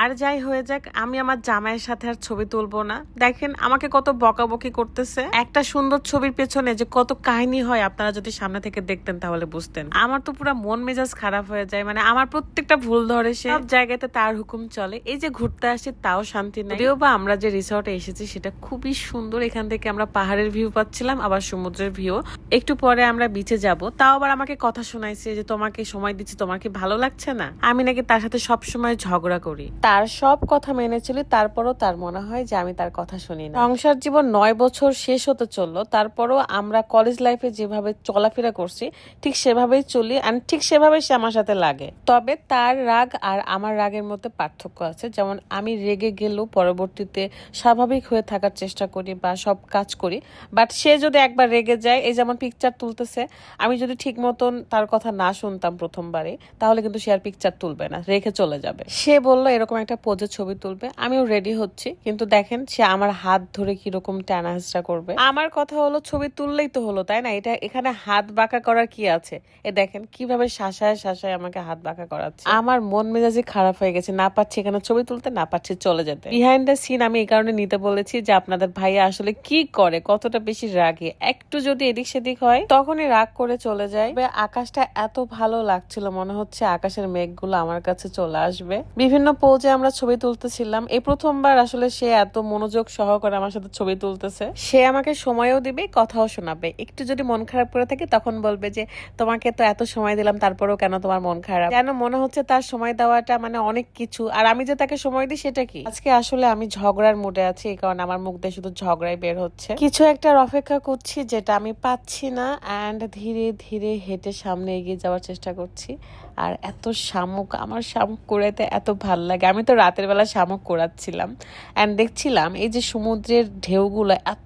আর যাই হয়ে যাক, আমি আমার জামাইয়ের সাথে আর ছবি তুলবো না। দেখেন, আমাকে কত বকাবকি করতেছে। একটা সুন্দর ছবির পেছনে যে কত কাহিনী হয়, আপনারা যদি সামনে থেকে দেখতেন তাহলে বুঝতেন। আমার তো পুরো মন মেজাজ খারাপ হয়ে যায় মানে আমার প্রত্যেকটা ভুল ধরে সে সব জায়গাতে তার হুকুম চলে। এই যে ঘুরতে আসি তাও শান্তি নেই। যদিও বা আমরা যে রিসর্টে এসেছি, সেটা খুবই সুন্দর। এখান থেকে আমরা পাহাড়ের ভিউ পাচ্ছিলাম, আবার সমুদ্রের ভিউ একটু পরে আমরা বিচে যাব। তাও আবার আমাকে কথা শোনাইছে যে, তোমাকে সময় দিচ্ছি, তোমার কি ভালো লাগছে না? আমি নাকি তার সাথে সব সময় ঝগড়া করি। তার সব কথা মেনে চলি, তারপরও তার মনে হয় যে আমি তার কথা শুনি না সংসার জীবন নয় বছর শেষ হতে চলল, তারপরও আমরা কলেজ লাইফে যেভাবে চলাফেরা করছি, ঠিক সেভাবেই চলি আর ঠিক সেভাবে সে আমার সাথে লাগে। তবে তার রাগ আর আমার রাগের মধ্যে পার্থক্য আছে, যেমন আমি রেগে গেলেও পরবর্তীতে স্বাভাবিক হয়ে থাকার চেষ্টা করি বা সব কাজ করি বাট সে যদি একবার রেগে যায়, এই যেমন পিকচার তুলতেছে, আমি যদি ঠিক মতন তার কথা না শুনতাম প্রথমবারে তাহলে কিন্তু সে আর পিকচার তুলবে না, রেখে চলে যাবে। সে বলল, এরকম একটা পোজে ছবি তুলবে। আমিও রেডি হচ্ছি, কিন্তু দেখেন সে আমার হাত ধরে কীরকম টানা হেঁচড়া করবে। আমার কথা হলো, ছবি তুললেই তো হলো, তাই না? এটা এখানে হাত বাঁকা করার কি আছে? এ দেখেন কীভাবে শাসায় শাসায় আমাকে হাত বাঁকা করাচ্ছে। আমার মন মেজাজই খারাপ হয়ে গেছে, না পারছি এখানে ছবি তুলতে, না পারছি চলে যেতে। বিহাইন্ড দ্য সিন আমি এই কারণে নিতে বলেছি যে, আপনাদের ভাইয়া আসলে কি করে, কতটা বেশি রাগে। একটু যদি এদিক সেদিক হয়, তখনই রাগ করে চলে যায়। আকাশটা এত ভালো লাগছিল, মনে হচ্ছে আকাশের মেঘগুলো আমার কাছে চলে আসবে। বিভিন্ন পোজে আমরা ছবি তুলতেছিলাম। এই প্রথমবার আসলে সে এত মনোযোগ সহকারে আমার সাথে ছবি তুলতেছে। সে আমাকে সময়ও দিবে, কথাও শোনাবে। একটু যদি মন খারাপ করে থাকে তখন বলবে যে, তোমাকে তো এত সময় দিলাম, তারপরেও কেন তোমার মন খারাপ? কেন মনে হচ্ছে তার সময় দেওয়াটা মানে অনেক কিছু। আর আমি যে তাকে সময় দিই সেটা কি? আজকে আসলে আমি ঝগড়ার মুডে আছি, এই কারণে আমার মুখ দিয়ে শুধু ঝগড়াই বের হচ্ছে। কিছু একটা অপেক্ষা করছি যেটা আমি পাচ্ছি না অ্যান্ড ধীরে ধীরে হেঁটে সামনে এগিয়ে যাওয়ার চেষ্টা করছি। আর এত শামুক, আমার শামুক কুড়াইতে এত ভালো লাগে। আমি তো রাতের বেলা শামুক কোড়াচ্ছিলাম অ্যান্ড দেখছিলাম এই যে সমুদ্রের ঢেউগুলো এত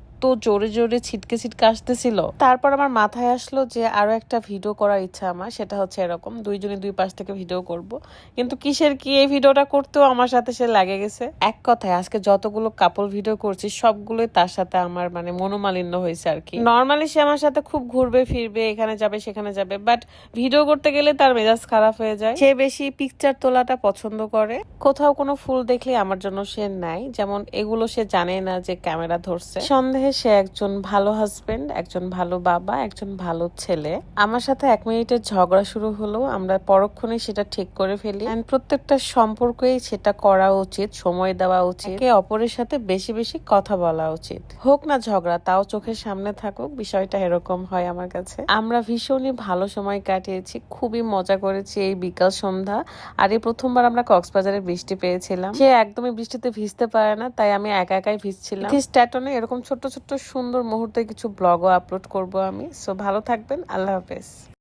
জোরে জোরে ছিটকে ছিটকে আসতেছিল। তারপর আমার মাথায় আসলো যে আরও একটা ভিডিও করার ইচ্ছা আমার, সেটা হচ্ছে এরকম, দুইজনে দুই পাশ থেকে ভিডিও করব। কিন্তু কিসের কি এই ভিডিওটা করতেও আমার সাথে সে লাগে গেছে। এক কথায়, আজকে যতগুলো কাপড় ভিডিও করছি, সবগুলোই তার সাথে আমার মানে মনোমালিন্য হয়েছে আর কি। নর্মালি সে আমার সাথে খুব ঘুরবে, ফিরবে, এখানে যাবে, সেখানে যাবে বাট ভিডিও করতে গেলে তার মেজাজ খারাপ হয়ে যায়। সে বেশি পিকচার তোলাটা পছন্দ করে। কোথাও কোনো ফুল দেখলে আমার জন্য সে নাই যেমন এগুলো সে জানে না যে ক্যামেরা ধরছে। সন্দেহে সে একজন ভালো হাজবেন্ড একজন ভালো বাবা, একজন ভালো ছেলে। আমার সাথে এক মিনিটের ঝগড়া শুরু হলো, আমরা পরক্ষণে সেটা ঠিক করে ফেলি। প্রত্যেকটা সম্পর্কেই সেটা করা উচিত, সময় দেওয়া উচিত। একে অপরের সাথে বেশি বেশি কথা বলা উচিত। হোক না ঝগড়া, তাও চোখের সামনে থাকুক, বিষয়টা এরকম হয় আমার কাছে। আমরা ভীষণই ভালো সময় কাটিয়েছি, খুবই মজা করেছি এই বিকাল সন্ধ্যা। আর এই প্রথমবার আমরা কক্সবাজারে বৃষ্টি পেয়েছিলাম। সে একদমই বৃষ্টিতে ভিজতে পারে না, তাই আমি একা একাই ভিজছিলাম। এরকম ছোট্ট ছোট্ট সুন্দর মুহূর্তে কিছু ব্লগও আপলোড করব আমি। সো ভালো থাকবেন। আল্লাহ হাফেজ।